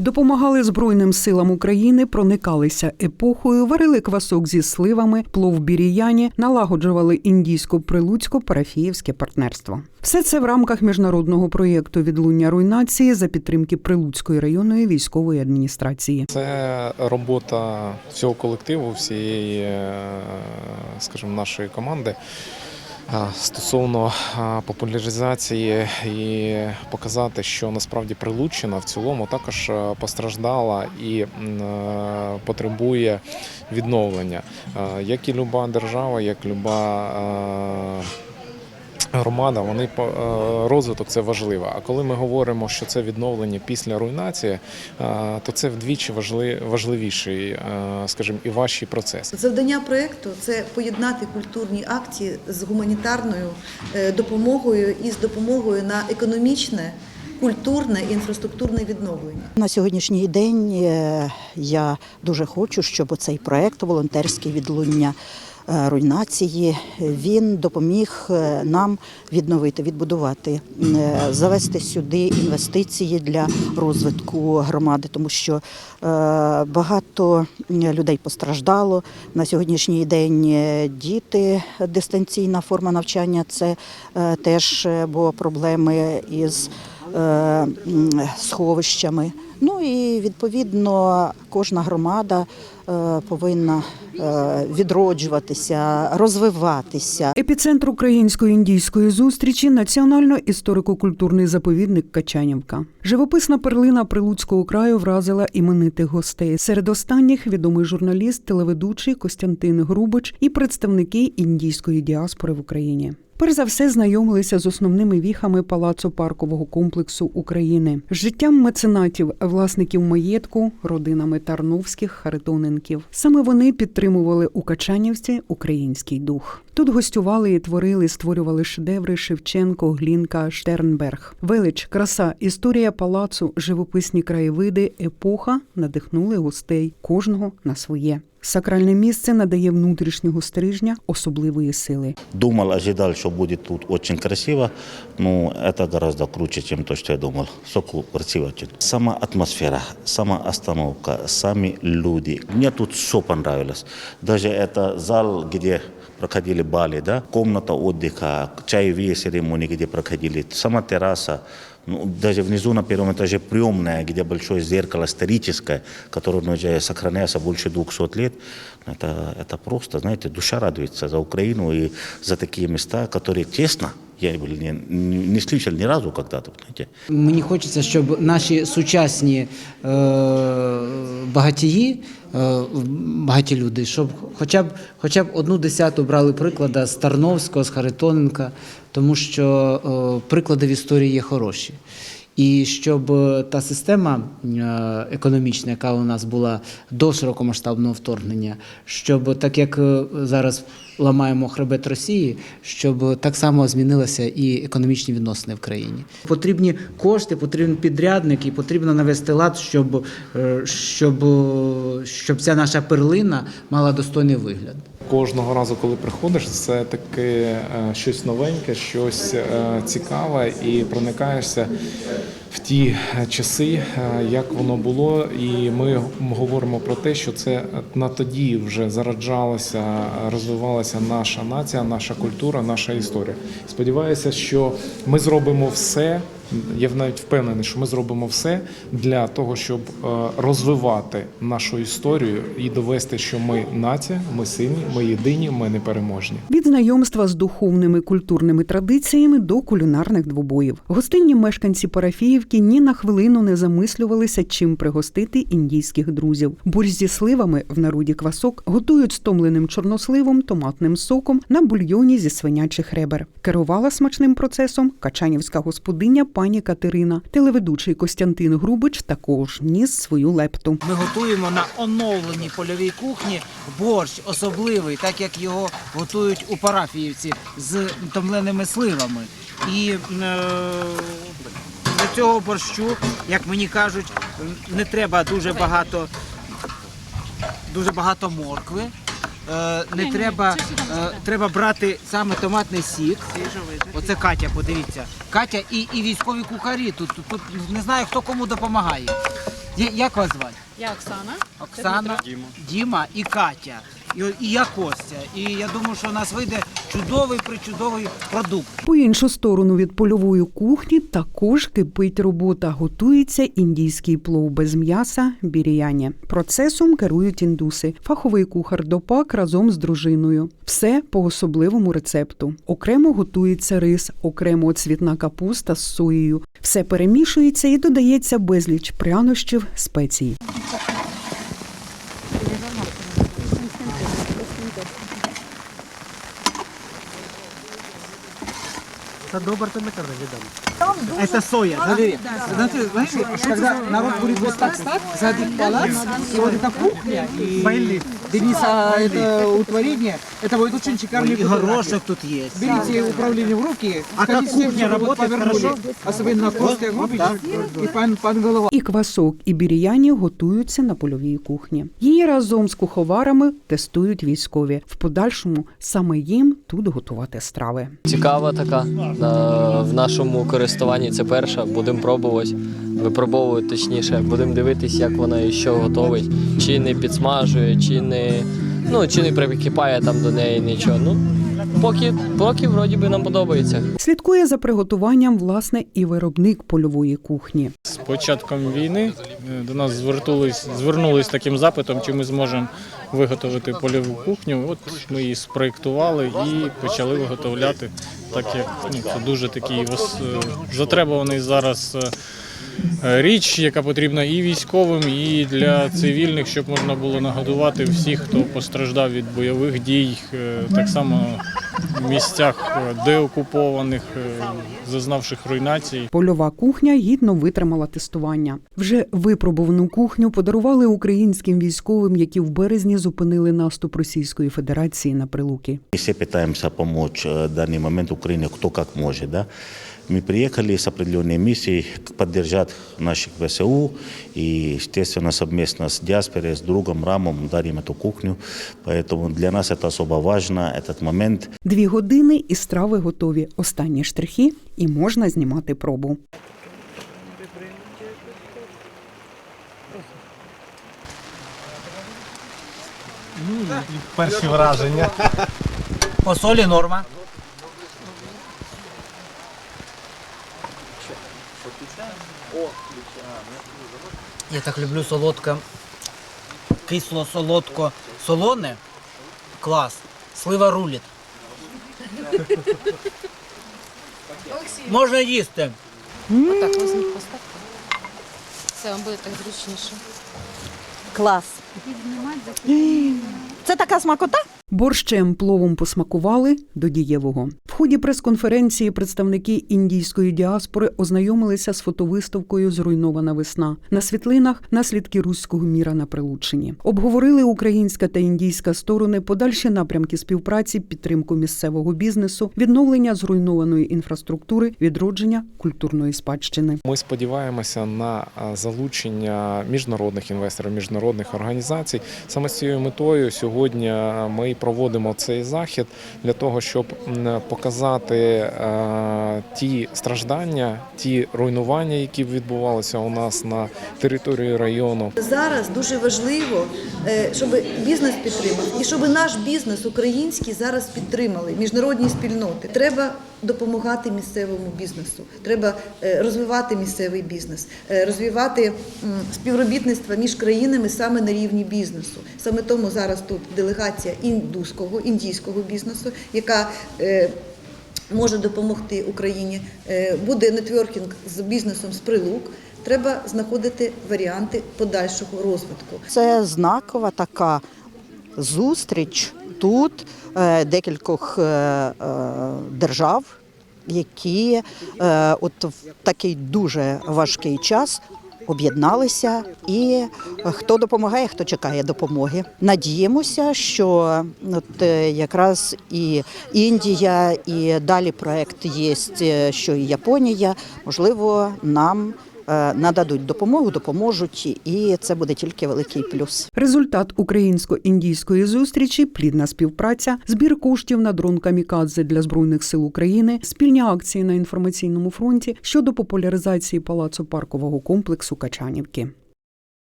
Допомагали Збройним силам України, проникалися епохою, варили квасок зі сливами, плов біріяні, налагоджували індійсько-прилуцько-парафіївське партнерство. Все це в рамках міжнародного проєкту відлуння руйнації за підтримки Прилуцької районної військової адміністрації. Це робота всього колективу, всієї, е, скажімо, нашої команди стосовно популяризації і показати, що насправді прилучена в цілому також е, постраждала і е, потребує відновлення. Е, Як і люба держава, як люба. Громада, вони по- е, розвиток це важливо. А коли ми говоримо, що це відновлення після руйнації, е, то це вдвічі важли- важливіший, е, скажімо, і важчий процес. Завдання проєкту це поєднати культурні акції з гуманітарною допомогою і з допомогою на економічне, культурне і інфраструктурне відновлення. На сьогоднішній день я дуже хочу, щоб цей проект волонтерське відлуння руйнації він допоміг е, нам відновити, відбудувати, е, завести сюди інвестиції для розвитку громади, тому що е, багато людей постраждало. На сьогоднішній день е, діти, дистанційна форма навчання це е, теж е, проблеми із е, сховищами. Ну і відповідно кожна громада е, повинна е, відроджуватися, розвиватися. Епіцентр українсько-індійської зустрічі національно історико-культурний заповідник Качанівка. Живописна перлина Прилуцького краю вразила іменитих гостей. Серед останніх відомий журналіст, телеведучий Костянтин Грубич і представники індійської діаспори в Україні. Перш за все знайомилися з основними віхами палацу паркового комплексу України, життям меценатів, власників маєтку, родинами Тарновських, Харитоненків. Саме вони підтримували у Качанівці український дух. Тут гостювали і творили, створювали шедеври Шевченко, Глінка, Штернберг. Велич, краса, історія палацу, живописні краєвиди, епоха надихнули гостей, кожного на своє. Сакральне місце надає внутрішнього стрижня особливої сили. Думал, ожидал, что будет тут очень красиво, но это гораздо круче, чем то, что я думал. Соку красиво очень. Сама атмосфера, сама остановка, сами люди. Мне тут все понравилось. Даже это зал, где проходили бали, да, комната отдыха, чаевые церемонии, где проходили, сама терраса, ну, даже внизу на первом этаже приемная, где большое зеркало историческое, которое ну, уже сохраняется больше 200 лет. Это, это просто, знаете, душа радуется за Украину и за такие места, которые тесно, я не, не, слышал ни разу когда-то, знаете. Мені хочеться, щоб наші сучасні е, багатії, е, багаті люди, щоб хоча б, хоча б одну десяту брали приклада з Тарновського, з Харитоненка, тому що е, приклади в історії є хороші. І щоб е, та система е, економічна, яка у нас була до широкомасштабного вторгнення, щоб так як е, зараз ламаємо хребет Росії, щоб так само змінилися і економічні відносини в країні. Потрібні кошти, потрібен підрядник і потрібно навести лад, щоб, щоб, щоб ця наша перлина мала достойний вигляд. Кожного разу, коли приходиш, це таке щось новеньке, щось е, цікаве, і проникаєшся в ті е, часи, е, як воно було. І ми говоримо про те, що це на тоді вже зараджалася, розвивалася наша нація, наша культура, наша історія. Сподіваюся, що ми зробимо все. Я навіть впевнений, що ми зробимо все для того, щоб е, розвивати нашу історію і довести, що ми нація, ми сильні, ми єдині, ми непереможні. Від знайомства з духовними культурними традиціями до кулінарних двобоїв. Гостинні мешканці Парафіївки ні на хвилину не замислювалися, чим пригостити індійських друзів. Борщ зі сливами в народі квасок готують з томленим чорносливом, томатним соком на бульйоні зі свинячих ребер. Керувала смачним процесом качанівська господиня пані Катерина. Телеведучий Костянтин Грубич також ніс свою лепту. Ми готуємо на оновленій польовій кухні борщ особливий, так як його готують у парафіївці з томленими сливами. І е, для цього борщу, як мені кажуть, не треба дуже багато, дуже багато моркви. Е, ні, треба, е, треба брати саме томатний сік. Оце Катя, подивіться. Катя і, і військові кухарі. Тут, тут, тут не знаю, хто кому допомагає. Як вас звати? Я Оксана. Оксана, Діма. і Катя. І, я Костя. І я думаю, що у нас вийде чудовий причудовий продукт. По іншу сторону від польової кухні також кипить робота. Готується індійський плов без м'яса біріяні. Процесом керують індуси. Фаховий кухар допак разом з дружиною. Все по особливому рецепту. Окремо готується рис, окремо цвітна капуста з соєю. Все перемішується і додається безліч прянощів, спецій. सर दो परसेंट में कर देंगे दाम Это соя. Смотри, знаете, знаете, когда народ будет вот так стать, сзади палац, и вот эта кухня, и Дениса это утворение, это будет очень шикарный И горошек тут есть. Берите управление в руки, а как кухня работает хорошо, особенно Костя Губич и пан, пан Голова. І квасок, і біріяні готуються на польовій кухні. Її разом з куховарами тестують військові. В подальшому саме їм тут готувати страви. Цікава така. На- В нашому користуванні це перша. Будемо пробувати, випробовувати точніше. Будемо дивитись, як вона і що готовить. Чи не підсмажує, чи не, ну, чи не прикипає там до неї нічого. Ну, поки, поки вроді би нам подобається. Слідкує за приготуванням власне і виробник польової кухні. З початком війни е, до нас звернулись, звернулись таким запитом, чи ми зможемо виготовити польову кухню. От ми її спроєктували і почали виготовляти, так як ну, це дуже такий е, затребуваний зараз е, річ, яка потрібна і військовим, і для цивільних, щоб можна було нагодувати всіх, хто постраждав від бойових дій, е, так само в місцях е, деокупованих, е, зазнавших руйнацій. Польова кухня гідно витримала тестування. Вже випробувану кухню подарували українським військовим, які в березні зупинили наступ Російської Федерації на Прилуки. Мы все пытаемся помочь э, в данный момент Украине, кто как может. Да? Мы приехали с определенной миссией к- поддержать наших ВСУ и, естественно, совместно с диаспорой, с другом Рамом дарим эту кухню. Поэтому для нас это особо важно, этот момент. Дві години і страви готові. Останні штрихи, і можна знімати пробу. Перші враження. По солі норма. Я так люблю солодко. Кисло, солодко, солоне. Клас. Слива рулить. Можна їсти. Отак візьміть поставте. Це вам буде так зручніше. Клас. Це така смакота? Борщем пловом посмакували до дієвого. В ході прес-конференції представники індійської діаспори ознайомилися з фотовиставкою Зруйнована весна на світлинах наслідки руського міра на Прилуччині. Обговорили українська та індійська сторони подальші напрямки співпраці, підтримку місцевого бізнесу, відновлення зруйнованої інфраструктури, відродження культурної спадщини. Ми сподіваємося на залучення міжнародних інвесторів, міжнародних організацій. Саме з цією метою сьогодні ми проводимо цей захід для того, щоб показати е, ті страждання, ті руйнування, які відбувалися у нас на території району. Зараз дуже важливо, е, щоб бізнес підтримав і щоб наш бізнес український зараз підтримали міжнародні спільноти. Треба допомагати місцевому бізнесу. Треба е, розвивати місцевий бізнес, е, розвивати співробітництво між країнами саме на рівні бізнесу. Саме тому зараз тут делегація індуського, індійського бізнесу, яка е, може допомогти Україні. Буде нетворкінг з бізнесом з прилук. Треба знаходити варіанти подальшого розвитку. Це знакова така зустріч тут декількох держав, які е, от в такий дуже важкий час. Об'єдналися, і хто допомагає, хто чекає допомоги. Надіємося, що от е, якраз і Індія, і далі проект є, е, що і Японія, можливо, нам е, нададуть допомогу, допоможуть, і це буде тільки великий плюс. Результат українсько-індійської зустрічі плідна співпраця, збір коштів на дрон камікадзе для збройних сил України, спільні акції на інформаційному фронті щодо популяризації палацу паркового комплексу Качанівки.